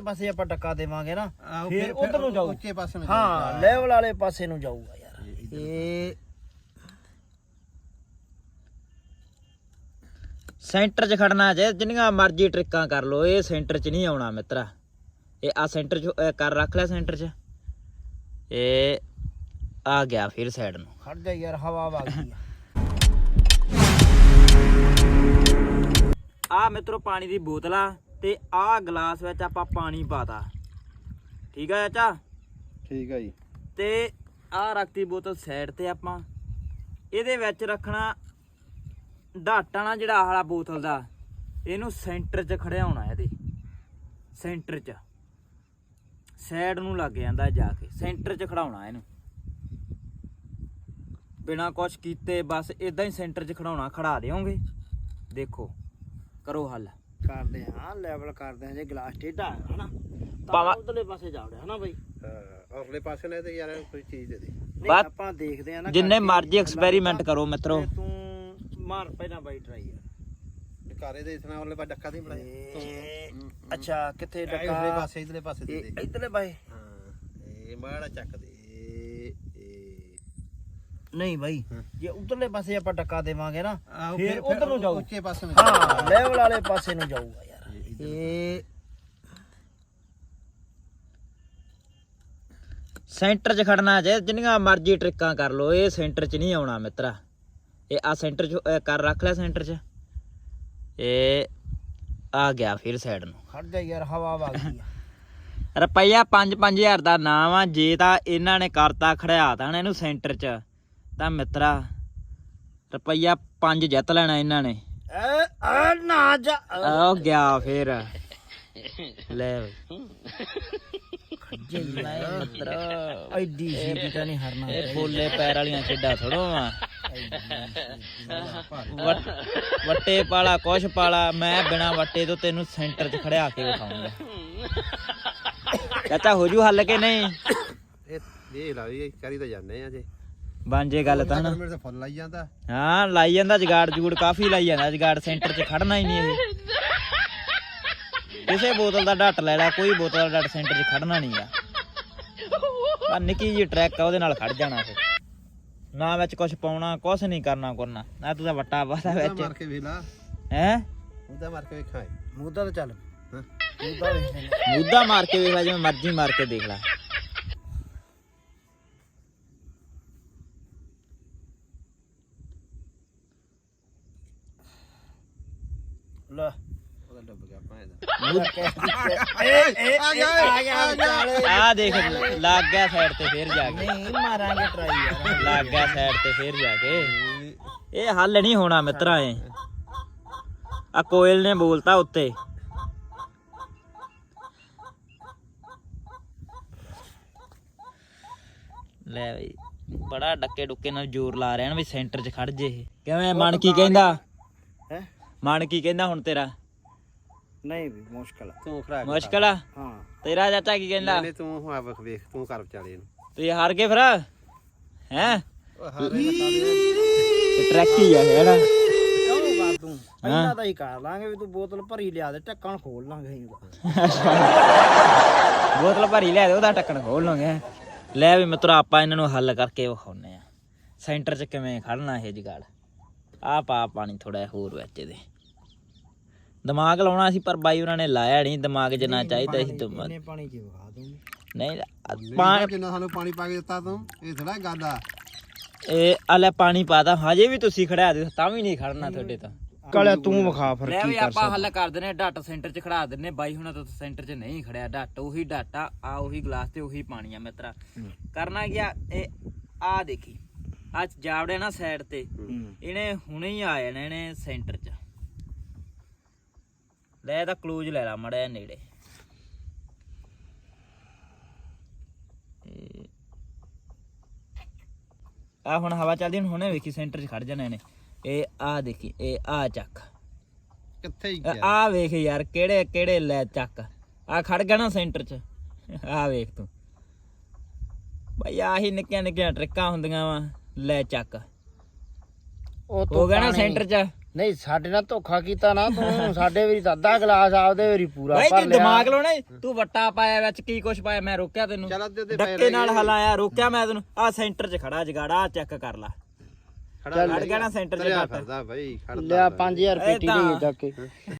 ਪਾਸੇ ਆਪਾਂ ਟੱਕਾ ਦੇਵਾਂਗੇ ਨਾ ਆਹੋ, ਫਿਰ ਫਿਰ- ਉਧਰ ਨੂੰ ਜਾਊ। ਉੱਚੇ ਪਾਸੇ ਨੂੰ ਹਾਂ ਜਾਊਗਾ। ਲੈਵਲ ਵਾਲੇ ਪਾਸੇ ਨੂੰ ਜਾਊਗਾ ਯਾਰ। ਇਹ ਸੈਂਟਰ 'ਚ ਖੜਨਾ ਜੇ ਜਿੰਨੀਆਂ ਮਰਜ਼ੀ ਟ੍ਰਿਕਾਂ ਕਰ ਲੋ ਇਹ ਸੈਂਟਰ 'ਚ ਨਹੀਂ ਆਉਣਾ ਮਿੱਤਰਾ। ਇਹ ਆ ਸੈਂਟਰ 'ਚ ਅਹ, ਕਰ ਰੱਖ ਲਿਆ ਸੈਂਟਰ 'ਚ। ਇਹ ਆ ਗਿਆ ਫਿਰ ਸਾਈਡ ਨੂੰ। ਖੜ ਜਾ ਯਾਰ ਹਵਾ ਵਗ ਗਈ ਆ। ਆ ਮਿੱਤਰੋ ਪਾਣੀ ਦੀ ਬੋਤਲ ਆ। ਤੇ ਆ ਗਲਾਸ ਵਿੱਚ ਆਪਾਂ ਪਾਣੀ ਪਾਤਾ। ਠੀਕ ਆ ਚਾਚਾ? ਠੀਕ ਆ ਜੀ। ਤੇ ਆ ਰੱਖਤੀ ਬੋਤਲ ਸਾਈਡ ਤੇ ਆਪਾਂ। ਇਹਦੇ ਵਿੱਚ ਰੱਖਣਾ ਢਾਟਾਣਾ ਜਿਹੜਾ ਆਹ ਵਾਲਾ ਬੋਤਲ ਦਾ ਇਹਨੂੰ ਸੈਂਟਰ 'ਚ ਖੜਿਆ ਹੋਣਾ ਇਹਦੇ। ਸੈਂਟਰ 'ਚ। ਸਾਈਡ ਨੂੰ ਲੱਗ ਜਾਂਦਾ ਜਾ ਕੇ। ਸੈਂਟਰ 'ਚ ਖੜਾਉਣਾ ਇਹਨੂੰ। ਬਿਨਾ ਕੁਛ ਕੀਤੇ ਬਸ ਇਦਾਂ ਹੀ ਸੈਂਟਰ 'ਚ ਖੜਾਉਣਾ ਖੜਾ ਦਿਓਗੇ। ਦੇਖੋ ਕਰੋ ਹੱਲ। ਕਰਦੇ ਹਾਂ ਲੈਵਲ ਕਰਦੇ ਹਾਂ ਜੇ ਗਲਾਸ ਟੇਢਾ ਹੈ ਹਨਾ? ਤਾਂ ਭਾਵਾਂ- ਉਧਰਲੇ ਪਾਸੇ ਜਾਵੜਿਆ ਹਨਾ ਬਾਈ? ਹਾਂ ਉਰਲੇ ਪਾਸੇ ਨੇ ਤੇ ਯਾਰ ਕੋਈ ਚੀਜ਼ ਦੇ ਦੇ ਨਹੀਂ ਆਪਾਂ ਦੇਖਦੇ ਆ ਨਾ ਜਿੰਨੇ ਕਰਕੇ ਮਰਜ਼ੀ ਐਕਸਪੈਰੀਮੈਂਟ ਕਰੋ ਮਿੱਤਰੋ। ਤੇ ਤੂੰ ਮਾਰ ਪਹਿਲਾਂ ਬਾਈ ਟਰਾਈ ਕਾਰੇ ਦੇ ਇਤਨਾ ਉਰਲੇ ਪਾਸੇ ਡੱਕਾ ਦੇ ਬਣਾਇਆ ਇਹ- ਅੱਛਾ ਕਿੱਥੇ ਡੱਕਾ? ਪਾਸੇ ਇਧਰਲੇ ਪਾਸੇ ਦੇ ਦੇ। ਇਧਰਲੇ ਬਾਈ? ਹਾਂ ਇਹ ਮਾੜਾ ਚੱਕ ਦੇ। ਨਹੀਂ ਬਾਈ। ਜੇ ਉਧਰਲੇ ਪਾਸੇ ਆਪਾਂ ਟੱਕਾ ਦੇਵਾਂਗੇ ਨਾ ਆਹੋ, ਫਿਰ ਉਧਰ ਨੂੰ ਜਾਊ। ਉੱਚੇ ਪਾਸੇ ਨੂੰ ਹਾਂ ਲੈਵਲ ਵਾਲੇ ਪਾਸੇ ਨੂੰ ਜਾਊਗਾ ਯਾਰ। ਇਹ ਸੈਂਟਰ 'ਚ ਖੜਨਾ ਜੇ ਜਿੰਨੀਆਂ ਮਰਜ਼ੀ ਟ੍ਰਿਕਾਂ ਕਰ ਲੋ ਇਹ ਸੈਂਟਰ 'ਚ ਨਹੀਂ ਆਉਣਾ ਮਿੱਤਰਾ। ਇਹ ਆ ਸੈਂਟਰ 'ਚ ਅਹ, ਕਰ ਰੱਖ ਲਿਆ ਸੈਂਟਰ 'ਚ। ਇਹ ਆ ਗਿਆ ਫਿਰ ਸਾਈਡ ਨੂੰ। ਖੜ ਜਾ ਯਾਰ ਹਵਾ ਵਗ ਗਈ ਆ। ਰੁਪਈਆ 5-5000 ਦਾ ਨਾਮ ਆ ਜੇ ਤਾਂ ਇਹਨਾਂ ਨੇ ਕਰਤਾ ਖੜਿਆ ਤਾਂ ਇਹਨੂੰ ਸੈਂਟਰ 'ਚ। ਤਾਂ ਮਿੱਤਰਾ ਰੁਪਈਆ 5 ਜਿੱਤ ਲੈਣਾ ਇਹਨਾਂ ਨੇ। ਐ ਆ ਨਾ ਜਾ ਆ ਗਿਆ ਫਿਰ। ਲੈ ਬਈ। ਜੇ ਨਹੀਂ ਮਿੱਤਰਾ। ਐਡੀ ਸੀ ਤਾਂ ਨਹੀਂ ਹਰਨਾ। ਇਹ ਬੋਲੇ ਪੈਰ ਵਾਲੀਆਂ ਖੇਡਾਂ ਥੋੜੋ ਆ ਵਟ- ਵੱਟੇ ਪਾਲਾ ਕੁਛ ਪਾਲਾ ਮੈਂ ਬਿਨਾ ਵੱਟੇ ਤੋਂ ਤੈਨੂੰ ਸੈਂਟਰ 'ਚ ਖੜਿਆ ਕੇ ਵਿਖਾਉਂਗਾ। ਚਾਚਾ ਹੋ ਜੂ ਹੱਲ ਕੇ ਨਹੀਂ? ਇਹ ਇਹ ਲਾ ਵੀ ਕਰੀ ਤਾਂ ਜਾਂਦੇ ਆ ਜੇ। ਬਣ ਜੇ ਗੱਲ ਤਾਂ ਨਾ। ਮੇਰੇ ਤੇ ਫੁੱਲ ਲਾਈ ਜਾਂਦਾ। ਹਾਂ ਲਾਈ ਜਾਂਦਾ ਜਗਾੜ ਜੂੜ ਕਾਫੀ ਲਾਈ ਜਾਂਦਾ ਜਗਾੜ ਸੈਂਟਰ 'ਚ ਖੜਨਾ ਹੀ ਨਹੀਂ ਇਹ। ਕਿਸੇ ਬੋਤਲ ਦਾ ਡੱਟ ਲੈ ਲੈ ਕੋਈ ਬੋਤਲ ਦਾ ਡੱਟ ਸੈਂਟਰ 'ਚ ਖੜਨਾ ਨਹੀਂਗਾ ਆ। ਨਿੱਕੀ ਜੀ ਟਰੈਕ ਆ ਉਹਦੇ ਨਾਲ ਖੜ ਜਾਣਾ ਫਿਰ ਨਾ ਵਿੱਚ ਕੁਝ ਪਾਉਣਾ ਕੁਝ ਨਹੀਂ ਕਰਨਾ ਕਰਨਾ। ਆ ਤੂੰ ਤਾਂ ਵੱਟਾ ਉਹਦਾ ਵਿੱਚ। ਮਾਰ ਕੇ ਵੇਲਾ ਹੈ? ਉਹਦਾ ਮਾਰ ਕੇ ਵੇਖਾਂ ਮੁੱਦਾ ਤਾਂ ਚੱਲ। ਮੁੱਦਾ। ਮੁੱਦਾ ਮਾਰ ਕੇ ਵੇਖ ਲੈ ਜਿਵੇਂ ਮਰਜ਼ੀ ਮਾਰ ਕੇ ਦੇਖ ਲੈ। ਲੈ। ਉਹਦਾ ਡੁੱਬ ਗਿਆ। ਭਾਂ ਏ ਏ ਆ ਗਿਆ ਆ ਗਿਆ। ਆ ਦੇਖ ਲੱਗ ਗਿਆ ਸਾਈਡ ਤੇ ਫੇਰ ਜਾ ਕੇ। ਨਹੀਂ ਮਾਰਾਂਗੇ ਟਰਾਈ ਯਾਰ ਲੱਗ ਗਿਆ ਸਾਈਡ ਤੇ ਫੇਰ ਜਾ ਕੇ। ਇਹ ਹੱਲ ਨਹੀਂ ਹੋਣਾ ਮਿੱਤਰਾ ਇਹ। ਆ ਕੋਇਲ ਨੇ ਬੋਲਤਾ ਉੱਤੇ। ਲੈ ਬਈ ਬੜਾ ਡੱਕੇ ਡੁੱਕੇ ਨਾਲ ਜ਼ੋਰ ਲਾ ਰਿਹਾ ਨਾ ਵੀ ਸੈਂਟਰ 'ਚ ਖੜ ਜੇ ਕਿਵੇਂ ਮਨ ਕੀ ਕਹਿੰਦਾ? ਮਨ ਕੀ ਕਹਿੰਦਾ ਹੁਣ ਤੇਰਾ? ਨਹੀਂ ਵੀ ਮੁਸ਼ਕਲ ਆ। ਤੂੰ ਕਰ। ਮੁਸ਼ਕਲ ਆ? ਹਾਂ। ਤੇਰਾ ਚਾਚਾ ਕੀ ਕਹਿੰਦਾ? ਨਹੀਂ ਤੂੰ ਹੁਣ ਆਪ ਵੇਖ ਤੂੰ ਕਰ ਵਿਚਾਲੇ ਇਹਨੂੰ ਤੇ ਹਾਰ ਗਏ ਫਿਰ? ਹੈ? ਟਰੈਕ ਹੀ ਆ ਹੈੜਾ ਕਿਉਂ ਕਰ ਤੂੰ? ਪਹਿਲਾਂ ਤਾਂ ਹੀ ਕਰ ਲਾਂਗੇ ਵੀ ਤੂੰ ਬੋਤਲ ਭਰੀ ਲਿਆ ਦੇ ਢੱਕਣ ਖੋਲ ਲਾਂਗੇ ਅਸੀਂ ਉਹਦਾ। ਬੋਤਲ ਭਰੀ ਲੈ ਦੇ ਉਹਦਾ ਢੱਕਣ ਖੋਲ ਲਾਂਗੇ। ਲੈ ਵੀ ਮਿੱਤਰੋ ਆਪਾਂ ਇਹਨਾਂ ਨੂੰ ਹੱਲ ਕਰਕੇ ਵਿਖਾਉਨੇ ਆ ਸੈਂਟਰ 'ਚ ਕਿਵੇਂ ਖੜਨਾ ਇਹ ਜਗਾੜ? ਆ ਪਾ ਪਾਣੀ ਥੋੜਾ ਹੋਰ ਵਿੱਚ ਇਹਦੇ। ਦਿਮਾਗ ਲਾਉਣਾ ਸੀ ਪਰ ਬਾਈ ਉਹਨਾਂ ਨੇ ਲਾਇਆ ਨਹੀਂ। ਦਿਮਾਗ ਜਿੰਨਾ ਚਾਹੀਦਾ ਸੀ ਦਿਮਾਗ ਇਹਨੇ ਪਾਣੀ ਚ ਵਿਖਾ ਦੂੰਗੀ। ਨਹੀਂ ਪਾਣੀ ਪਾ- ਜਿੰਨਾ ਸਾਨੂੰ ਪਾਣੀ ਪਾ ਕੇ ਦਿੱਤਾ ਤੂੰ ਇਹ ਥੋੜਾ ਆ ਇਹ ਆ ਲੈ ਪਾਣੀ ਪਾਦਾ ਹਜੇ ਵੀ ਤੁਸੀਂ ਖੜਿਆ ਦੇ ਤਾਂ ਵੀ ਨਹੀਂ ਖੜਨਾ ਤੁਹਾਡੇ ਤਾਂ। ਕਾਲੇ ਤੂੰ ਵਿਖਾ ਫਿਰ ਲੈ ਵੀ ਆਪਾਂ ਹੱਲ ਕਰ ਦਿੰਨੇ ਡਾਟਾ ਸੈਂਟਰ 'ਚ ਖੜਾ ਦਿੰਨੇ ਬਾਈ ਹੁਣਾਂ ਤੋਂ ਸੈਂਟਰ 'ਚ ਨਹੀਂ ਖੜਿਆ ਡਾਟਾ ਉਹੀ ਡਾਟਾ ਆ ਉਹੀ ਗਲਾਸ ਤੇ ਉਹੀ ਪਾਣੀ ਆ ਮਿੱਤਰਾ। ਕਰਨਾ ਕੀ ਆ ਇਹ ਆ ਦੇਖੀ। ਆ ਜਾਵੜੇ ਨਾ ਸਾਈਡ ਤੇ। ਇਹਨੇ ਹੁਣੇ ਹੀ ਆ ਜਾਣਾ ਇਹਨੇ ਸੈਂਟਰ 'ਚ। ਲੈ ਇਹਦਾ ਕਲੂਜ ਲੈ ਲਾ ਮੜਿਆ ਨੇੜੇ। ਆ ਹੁਣ ਹਵਾ ਚੱਲਦੀ ਹੁਣ ਹੁਣੇ ਵੇਖੀ ਸੈਂਟਰ 'ਚ ਖੜ ਜਾਣਾ ਇਹਨੇ ਇਹ ਆ ਦੇਖੀ ਇਹ ਆ ਚੱਕ। ਕਿੱਥੇ ਹੀ ਆ ਆਹ ਵੇਖ ਯਾਰ ਕਿਹੜੇ ਕਿਹੜੇ ਲੈ ਚੱਕ। ਆ ਖੜ ਗਿਆ ਨਾ ਸੈਂਟਰ 'ਚ। ਆ ਵੇਖ ਤੂੰ। ਬਈ ਆਹੀ ਨਿੱਕੀਆਂ ਨਿੱਕੀਆਂ ਟ੍ਰਿਕਾਂ ਹੁੰਦੀਆਂ ਵਾ। ਲੈ ਚੱਕ। ਉਹ ਹੋ ਗਿਆ ਨਾ ਸੈਂਟਰ 'ਚ? ਨਹੀਂ ਸਾਡੇ ਨਾਲ ਧੋਖਾ ਕੀਤਾ ਨਾ ਤੂੰ। ਸਾਡੇ ਤਾਂ ਅੱਧਾ ਗਲਾਸ ਆਪਦੇ ਵਾਰੀ ਪੂਰਾ ਭਰ ਤੂੰ ਲਿਆ। ਦਿਮਾਗ ਲਾਉਣਾ ਈ। ਤੂੰ ਵੱਟਾ ਪਾਇਆ ਵਿੱਚ ਕੀ ਕੁਛ ਪਾਇਆ? ਮੈਂ ਰੋਕਿਆ ਤੈਨੂੰ। ਚੱਲ ਅੱਧੇ ਅੱਧੇ ਪੈ ਡੱਕੇ ਨਾਲ ਹਲਾਇਆ ਰੋਕਿਆ ਮੈਂ ਤੈਨੂੰ। ਆ ਸੈਂਟਰ 'ਚ ਖੜਾ ਜਗਾੜਾ ਚੈੱਕ ਕਰ ਲਾ। ਖੜਾ ਖੜ ਗਿਆ ਨਾ ਸੈਂਟਰ 'ਚ ਤਰਿਆ ਘੱਟ। ਫਿਰਦਾ ਖੜਦਾ ਲਿਆ 5000 ਰੁਪਏ ਟੀ। ਦੇ ਜਾ ਕੇ।